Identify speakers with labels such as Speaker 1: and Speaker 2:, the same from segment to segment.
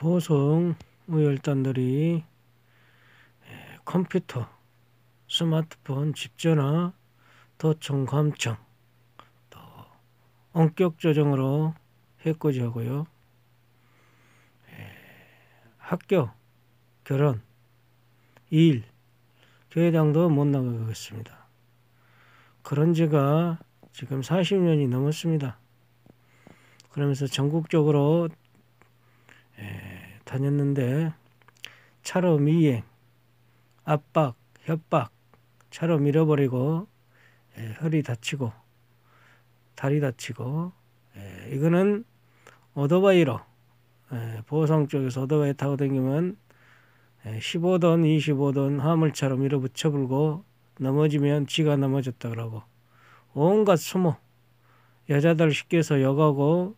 Speaker 1: 보성 우열단들이 컴퓨터, 스마트폰, 집전화, 도청, 감청, 또 원격 조정으로 해코지하고요. 학교, 결혼, 일, 교회당도 못 나가겠습니다. 그런 지가 지금 40년이 넘었습니다. 그러면서 전국적으로 다녔는데 차로 미행, 압박, 협박, 차로 밀어버리고 허리 다치고 다리 다치고 이거는 오토바이로 보성 쪽에서 오토바이 타고 다니면 15돈, 25돈 화물차로 밀어붙여 불고 넘어지면 지가 넘어졌다 그러고 온갖 수모 여자들 시켜서 욕하고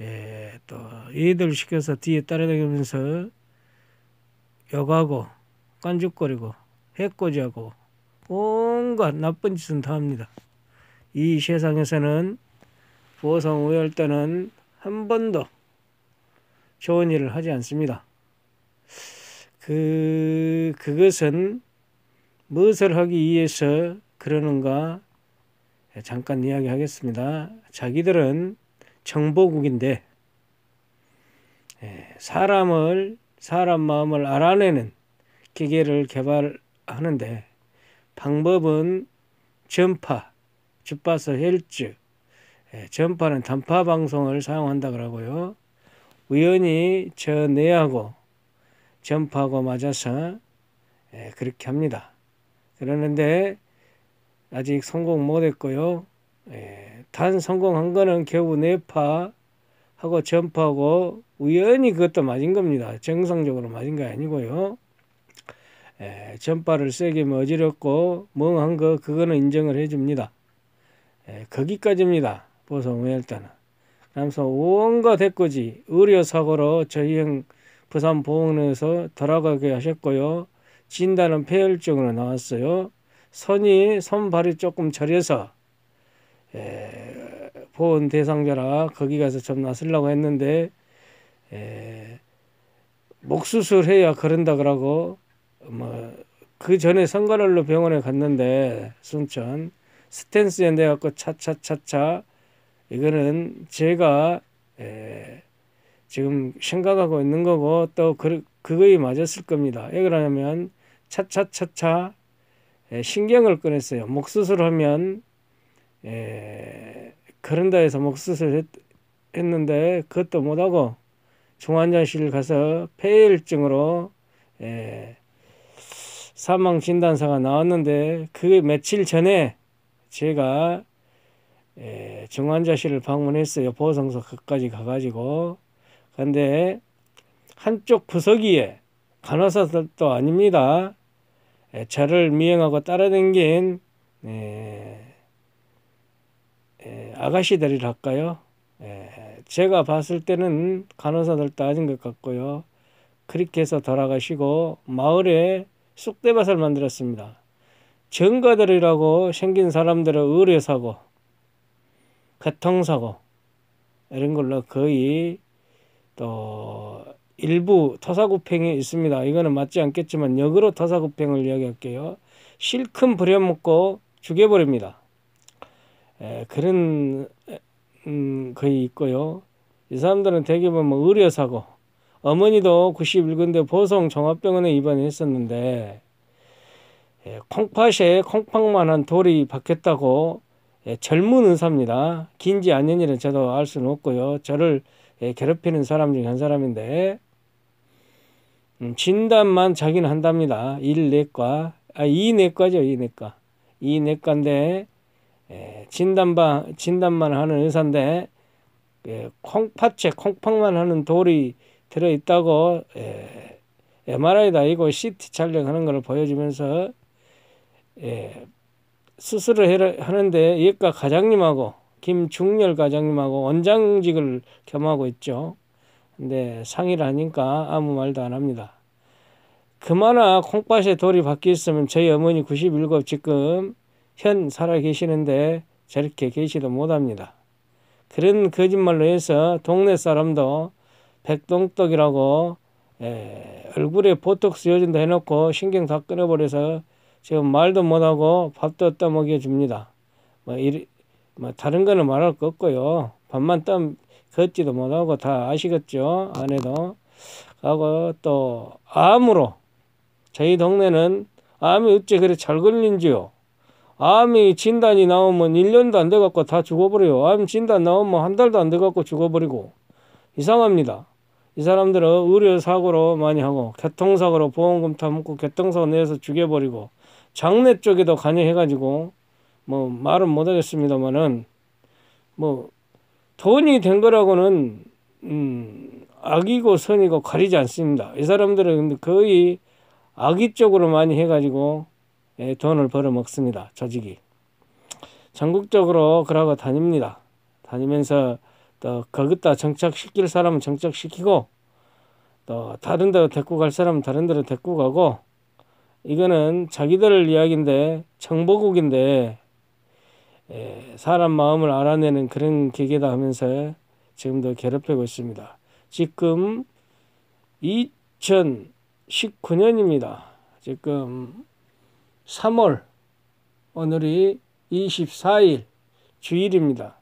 Speaker 1: 예, 또 얘들 시켜서 뒤에 따라다니면서 욕하고 깐죽거리고 해코지하고 온갖 나쁜 짓은 다 합니다. 이 세상에서는 보성 우열단은 한 번도 좋은 일을 하지 않습니다. 그, 그것은 무엇을 하기 위해서 그러는가 잠깐 이야기하겠습니다. 자기들은 정보국인데 예, 사람을 사람 마음을 알아내는 기계를 개발하는데 방법은 전파, 주파수 헬즈, 예, 전파는 단파 방송을 사용한다 그러고요. 우연히 저 내하고 전파하고 맞아서 예, 그렇게 합니다. 그러는데 아직 성공 못했고요. 단 성공한 거는 겨우 네파 하고 전파하고 우연히 그것도 맞은 겁니다. 정상적으로 맞은 게 아니고요. 에, 전파를 세게 어지럽고 멍한 거 그거는 인정을 해줍니다. 에, 거기까지입니다. 보성외일단은. 그러면서 온갖 해코지 의료사고로 저희 형 부산 보험원에서 돌아가게 하셨고요. 진단은 폐혈증으로 나왔어요. 손이 손발이 조금 저려서 에, 보험 대상자라 거기 가서 좀 나서려고 했는데 에, 목 수술해야 그런다 그러고 뭐그 전에 선거날로 병원에 갔는데 순천 스탠스 연대 갖고 차차차차 이거는 제가 에, 지금 생각하고 있는 거고 또 그, 그거에 맞았을 겁니다. 왜 그러냐면 차차차차 신경을 꺼냈어요. 목 수술하면 에, 그런다 해서 목수술 했, 했는데 그것도 못하고 중환자실 가서 폐혈증으로 에, 사망 진단서가 나왔는데 그 며칠 전에 제가 에, 중환자실을 방문했어요. 보성소 끝까지 가가지고 근데 한쪽 구석이에 간호사들도 아닙니다. 에, 저를 미행하고 따라댕긴 에, 에, 아가씨 들이랄까요? 에, 제가 봤을 때는 간호사들도 아닌 것 같고요. 그렇게 해서 돌아가시고 마을에 쑥대밭을 만들었습니다. 정가들이라고 생긴 사람들의 의료사고, 교통사고 이런 걸로 거의 또 일부 토사구팽이 있습니다. 이거는 맞지 않겠지만 역으로 토사구팽을 이야기할게요. 실컷 부려먹고 죽여버립니다. 에, 그런 음, 거의 있고요. 이 사람들은 대개 보면 의료사고 어머니도 91군데 보성 종합병원에 입원했었는데 에, 콩팥에 콩팥만한 돌이 박혔다고 에, 젊은 의사입니다. 긴지 아닌지는 저도 알 수는 없고요. 저를 에, 괴롭히는 사람 중 한 사람인데 음, 진단만 자기는 한답니다. 1내과 아 2내과죠 2내과 2내과인데 예, 진단방 진단만 하는 의사인데 예, 콩팥에 콩팥만 하는 돌이 들어 있다고 예, MRI도 아니고 CT 촬영하는 걸 보여주면서 예, 수술을 해, 하는데 예과 과장님하고 김중렬 과장님하고 원장직을 겸하고 있죠. 근데 상의를 하니까 아무 말도 안 합니다. 그마나 콩팥에 돌이 박혀 있으면 저희 어머니 97 지금 현 살아 계시는데 저렇게 계시도 못합니다. 그런 거짓말로 해서 동네 사람도 백동떡이라고 예, 얼굴에 보톡스 요즘도 해놓고 신경 다 끊어버려서 지금 말도 못하고 밥도 떠 먹여줍니다. 뭐, 이, 뭐 다른 거는 말할 거 없고요. 밥만 땀 걷지도 못하고 다 아시겠죠? 안에도. 하고 또 암으로 저희 동네는 암이 어째 그래 잘 걸린지요. 암이 진단이 나오면 1년도 안 돼갖고 다 죽어버려요. 암 진단 나오면 한 달도 안 돼갖고 죽어버리고. 이상합니다. 이 사람들은 의료사고로 많이 하고, 교통사고로 보험금 타먹고, 교통사고 내서 죽여버리고, 장내 쪽에도 관여해가지고, 뭐, 말은 못하겠습니다만은, 뭐, 돈이 된 거라고는, 음, 악이고 선이고 가리지 않습니다. 이 사람들은 거의 악의 쪽으로 많이 해가지고, 예, 돈을 벌어 먹습니다. 조직이. 전국적으로 그러고 다닙니다. 다니면서 또 거기다 정착시킬 사람은 정착시키고 또 다른 데로 데리고 갈 사람은 다른 데로 데리고 가고 이거는 자기들 이야기인데 정보국인데 예, 사람 마음을 알아내는 그런 기계다 하면서 지금도 괴롭히고 있습니다. 지금 2019년입니다. 지금 3월 오늘이 24일 주일입니다.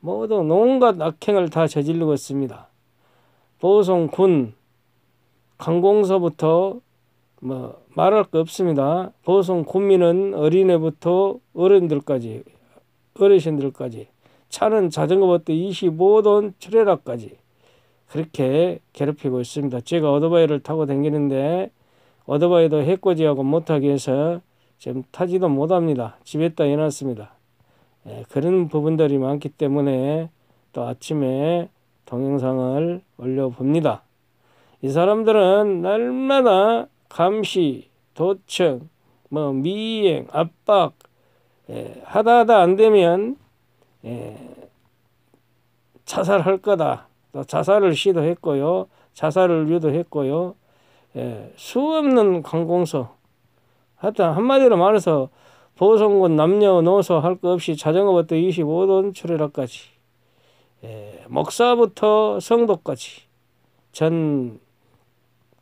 Speaker 1: 모두 온갖 악행을 다 저지르고 있습니다. 보성군 관공서부터 뭐 말할 거 없습니다. 보성 군민은 어린애부터 어른들까지 어르신들까지 차는 자전거부터 25돈 트레라까지 그렇게 괴롭히고 있습니다. 제가 오토바이를 타고 다니는데 오토바이도 해코지하고 못하게 해서 지금 타지도 못합니다. 집에다 해놨습니다. 예, 그런 부분들이 많기 때문에 또 아침에 동영상을 올려봅니다. 이 사람들은 날마다 감시, 도청, 뭐 미행, 압박 예, 하다 하다 안 되면 예, 자살할 거다. 또 자살을 시도했고요. 자살을 유도했고요. 예, 수 없는 관공서 하여튼 한마디로 말해서 보성군 남녀노소 할 것 없이 자전거부터 25돈 출혈까지 예, 목사부터 성도까지 전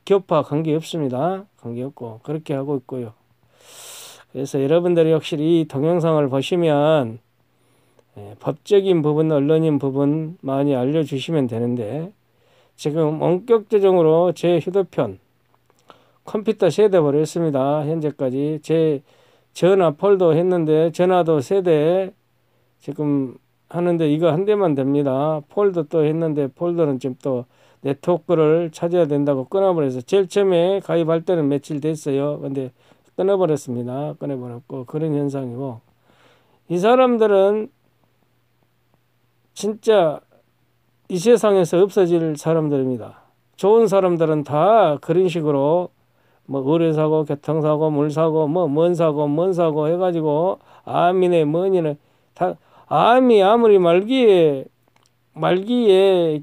Speaker 1: 교파 관계없습니다. 관계없고 그렇게 하고 있고요. 그래서 여러분들이 확실히 이 동영상을 보시면 예, 법적인 부분, 언론인 부분 많이 알려주시면 되는데 지금 원격조정으로 제 휴대폰 컴퓨터 세대 버렸습니다. 현재까지 제 전화 폴더 했는데 전화도 세대 지금 하는데 이거 한 대만 됩니다. 폴더 또 했는데 폴더는 지금 또 네트워크를 찾아야 된다고 끊어버려서 제일 처음에 가입할 때는 며칠 됐어요. 근데 끊어버렸습니다. 끊어버렸고 그런 현상이고 이 사람들은 진짜 이 세상에서 없어질 사람들입니다. 좋은 사람들은 다 그런 식으로 뭐 의료사고, 교통사고, 물사고, 뭐뭔 사고, 뭔 사고 해가지고 암이네 뭐니네 다 암이 아무리 말기에 말기에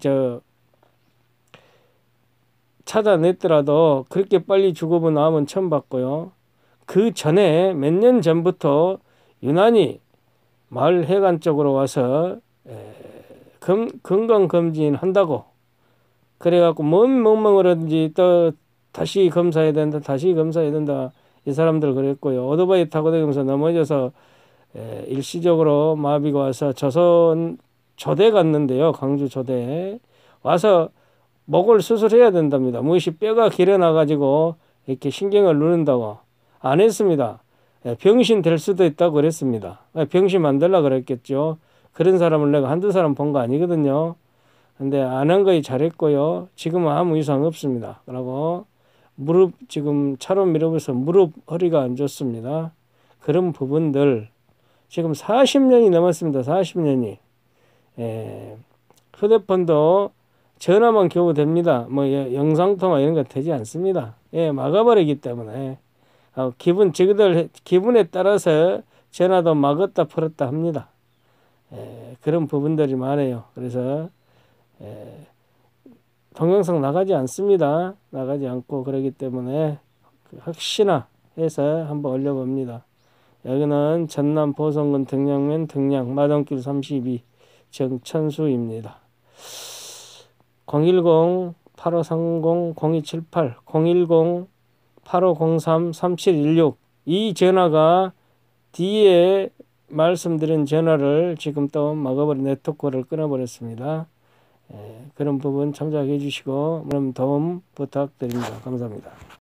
Speaker 1: 저 찾아냈더라도 그렇게 빨리 죽어본 암은 처음 봤고요. 그 전에 몇 년 전부터 유난히 마을 해관 쪽으로 와서 금, 건강검진 한다고 그래갖고 뭔 멍멍을 하지또 다시 검사해야 된다, 다시 검사해야 된다. 이 사람들 그랬고요. 오토바이 타고 다니면서 넘어져서 에, 일시적으로 마비가 와서 조선 조대 갔는데요. 광주 조대 와서 목을 수술해야 된답니다. 무엇이 뼈가 길어나 가지고 이렇게 신경을 누른다고 안 했습니다. 에, 병신 될 수도 있다고 그랬습니다. 병신 만들라 그랬겠죠. 그런 사람을 내가 한두 사람 본 거 아니거든요. 근데 안 한 거에 잘했고요. 지금은 아무 이상 없습니다. 그러고 무릎 지금 차로 밀어버려서 무릎 허리가 안 좋습니다. 그런 부분들 지금 40년이 넘었습니다. 40년이. 예, 휴대폰도 전화만 겨우 됩니다. 뭐 영상통화 이런 거 되지 않습니다. 예, 막아버리기 때문에 어, 기분 저기들 기분에 따라서 전화도 막았다 풀었다 합니다. 예, 그런 부분들이 많아요. 그래서 예, 동영상 나가지 않습니다. 나가지 않고 그러기 때문에 혹시나 해서 한번 올려봅니다. 여기는 전남 보성군 등량면 등량 마동길 32 정천수입니다. 010-8530-0278 010-8503-3716 이 전화가 뒤에 말씀드린 전화를 지금 또 막아버린 네트워크를 끊어버렸습니다. 예, 그런 부분 참작해 주시고 그럼 도움 부탁드립니다. 감사합니다.